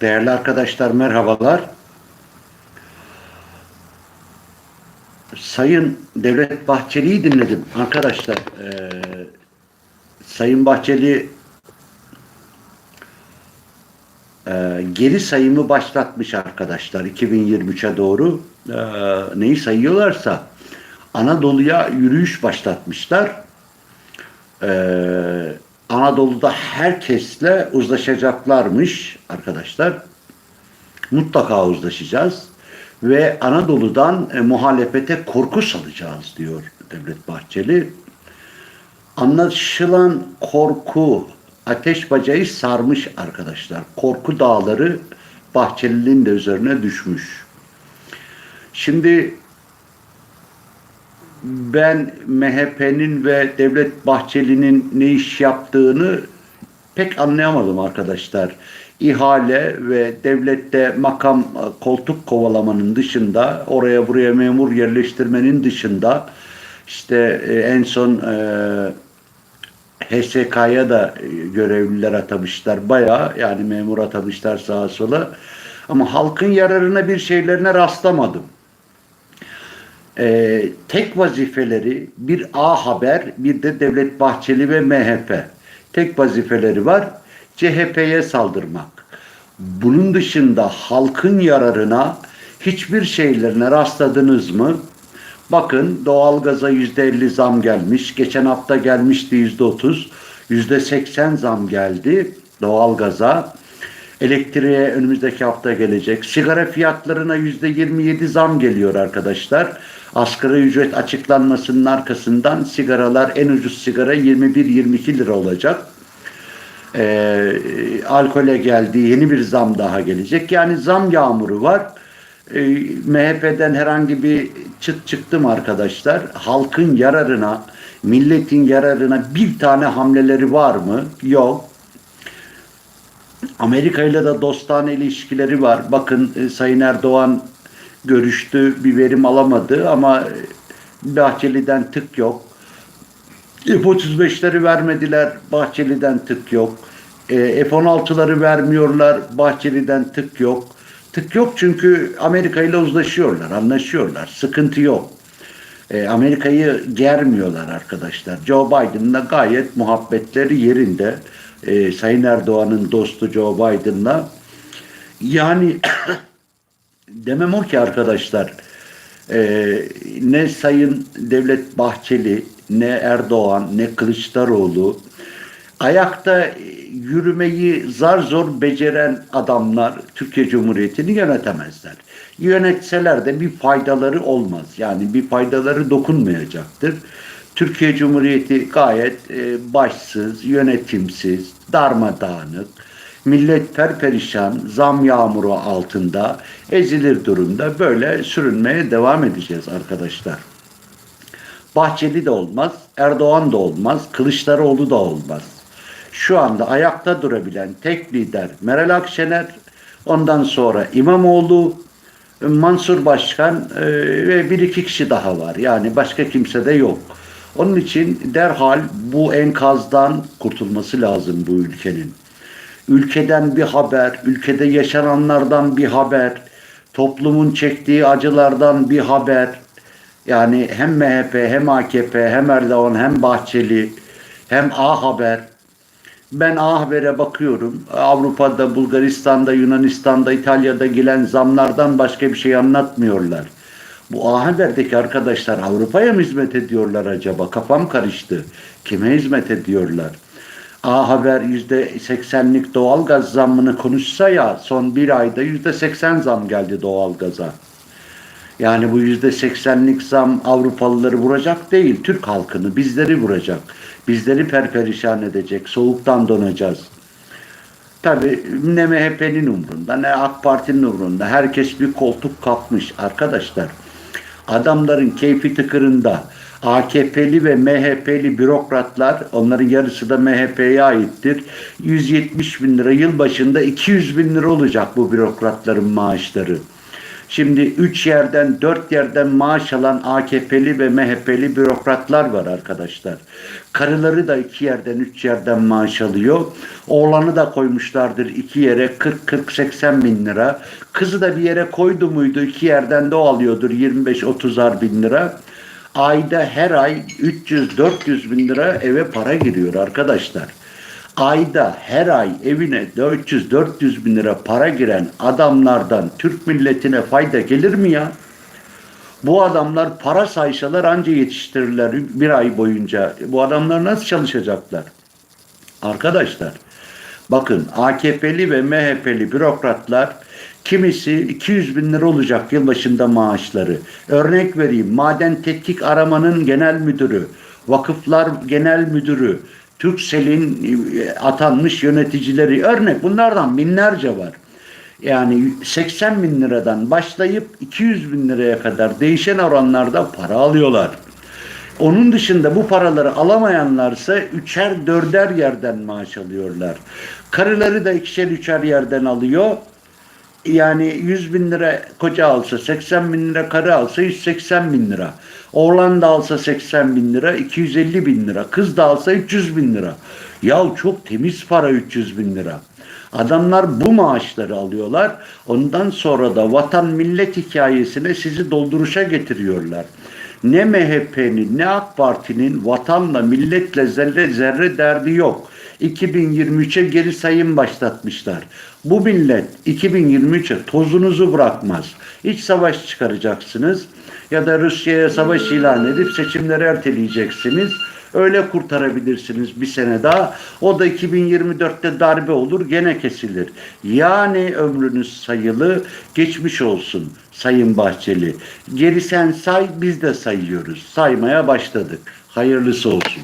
Değerli arkadaşlar merhabalar. Sayın Devlet Bahçeli'yi dinledim arkadaşlar. Ee, Sayın Bahçeli e, geri sayımı başlatmış arkadaşlar 2023'e doğru. Ee, neyi sayıyorlarsa Anadolu'ya yürüyüş başlatmışlar. Ee, Anadolu'da herkesle uzlaşacaklarmış arkadaşlar. Mutlaka uzlaşacağız ve Anadolu'dan e, muhalefete korku salacağız diyor Devlet Bahçeli. Anlaşılan korku ateş bacayı sarmış arkadaşlar. Korku dağları Bahçeli'nin de üzerine düşmüş. Şimdi ben MHP'nin ve Devlet Bahçeli'nin ne iş yaptığını pek anlayamadım arkadaşlar. İhale ve devlette makam e, koltuk kovalamanın dışında oraya buraya memur yerleştirmenin dışında işte e, en son e, HSK'ya da e, görevliler atamışlar. Bayağı yani memur atamışlar sağa sola. Ama halkın yararına bir şeylerine rastlamadım. Ee, tek vazifeleri bir A Haber, bir de Devlet Bahçeli ve MHP. Tek vazifeleri var. CHP'ye saldırmak. Bunun dışında halkın yararına hiçbir şeylerine rastladınız mı? Bakın doğalgaza yüzde elli zam gelmiş. Geçen hafta gelmişti yüzde otuz. Yüzde seksen zam geldi doğalgaza. Elektriğe önümüzdeki hafta gelecek. Sigara fiyatlarına yüzde yirmi yedi zam geliyor arkadaşlar. Asgari ücret açıklanmasının arkasından sigaralar en ucuz sigara 21-22 lira olacak. Ee, alkole geldi yeni bir zam daha gelecek. Yani zam yağmuru var. Ee, MHP'den herhangi bir çıt çıktı mı arkadaşlar? Halkın yararına, milletin yararına bir tane hamleleri var mı? Yok. Amerika ile de dostane ilişkileri var. Bakın e, Sayın Erdoğan görüştü, bir verim alamadı ama e, Bahçeli'den tık yok. F-35'leri vermediler, Bahçeli'den tık yok. E, F-16'ları vermiyorlar, Bahçeli'den tık yok. Tık yok çünkü Amerika ile uzlaşıyorlar, anlaşıyorlar. Sıkıntı yok. E, Amerika'yı germiyorlar arkadaşlar. Joe Biden'la gayet muhabbetleri yerinde. E, Sayın Erdoğan'ın dostu Joe Biden'la. Yani demem o ki arkadaşlar e, ne Sayın Devlet Bahçeli ne Erdoğan ne Kılıçdaroğlu ayakta yürümeyi zar zor beceren adamlar Türkiye Cumhuriyeti'ni yönetemezler. Yönetseler de bir faydaları olmaz. Yani bir faydaları dokunmayacaktır. Türkiye Cumhuriyeti gayet e, başsız, yönetimsiz, darmadağınık, millet perperişan, zam yağmuru altında ezilir durumda böyle sürünmeye devam edeceğiz arkadaşlar. Bahçeli de olmaz, Erdoğan da olmaz, Kılıçdaroğlu da olmaz. Şu anda ayakta durabilen tek lider Meral Akşener, ondan sonra İmamoğlu, Mansur Başkan e, ve bir iki kişi daha var. Yani başka kimse de yok. Onun için derhal bu enkazdan kurtulması lazım bu ülkenin. Ülkeden bir haber, ülkede yaşananlardan bir haber, toplumun çektiği acılardan bir haber. Yani hem MHP hem AKP hem Erdoğan hem Bahçeli hem A Haber. Ben A Haber'e bakıyorum. Avrupa'da, Bulgaristan'da, Yunanistan'da, İtalya'da gelen zamlardan başka bir şey anlatmıyorlar. Bu A Haber'deki arkadaşlar Avrupa'ya mı hizmet ediyorlar acaba? Kafam karıştı. Kime hizmet ediyorlar? A Haber %80'lik doğalgaz zammını konuşsa ya son bir ayda %80 zam geldi doğalgaza. Yani bu %80'lik zam Avrupalıları vuracak değil, Türk halkını, bizleri vuracak. Bizleri perperişan edecek, soğuktan donacağız. Tabii ne MHP'nin umrunda ne AK Parti'nin umrunda. Herkes bir koltuk kapmış arkadaşlar. Adamların keyfi tıkırında. AKP'li ve MHP'li bürokratlar, onların yarısı da MHP'ye aittir. 170 bin lira yıl başında 200 bin lira olacak bu bürokratların maaşları. Şimdi 3 yerden 4 yerden maaş alan AKP'li ve MHP'li bürokratlar var arkadaşlar. Karıları da 2 yerden 3 yerden maaş alıyor. Oğlanı da koymuşlardır 2 yere 40-40-80 bin lira. Kızı da bir yere koydu muydu 2 yerden de o alıyordur 25-30'ar bin lira. Ayda her ay 300-400 bin lira eve para giriyor arkadaşlar ayda her ay evine 400-400 bin lira para giren adamlardan Türk milletine fayda gelir mi ya? Bu adamlar para saysalar anca yetiştirirler bir ay boyunca. Bu adamlar nasıl çalışacaklar? Arkadaşlar bakın AKP'li ve MHP'li bürokratlar kimisi 200 bin lira olacak yılbaşında maaşları. Örnek vereyim maden tetkik aramanın genel müdürü, vakıflar genel müdürü, Türksel'in e, atanmış yöneticileri örnek bunlardan binlerce var. Yani 80 bin liradan başlayıp 200 bin liraya kadar değişen oranlarda para alıyorlar. Onun dışında bu paraları alamayanlarsa üçer dörder yerden maaş alıyorlar. Karıları da ikişer üçer yerden alıyor. Yani 100 bin lira koca alsa, 80 bin lira karı alsa 180 bin lira. Oğlan da alsa 80 bin lira, 250 bin lira. Kız da alsa 300 bin lira. Ya çok temiz para 300 bin lira. Adamlar bu maaşları alıyorlar. Ondan sonra da vatan millet hikayesine sizi dolduruşa getiriyorlar. Ne MHP'nin ne AK Parti'nin vatanla milletle zerre zerre derdi yok. 2023'e geri sayım başlatmışlar. Bu millet 2023'e tozunuzu bırakmaz. İç savaş çıkaracaksınız ya da Rusya'ya savaş ilan edip seçimleri erteleyeceksiniz. Öyle kurtarabilirsiniz bir sene daha. O da 2024'te darbe olur gene kesilir. Yani ömrünüz sayılı geçmiş olsun Sayın Bahçeli. Geri sen say biz de sayıyoruz. Saymaya başladık. Hayırlısı olsun.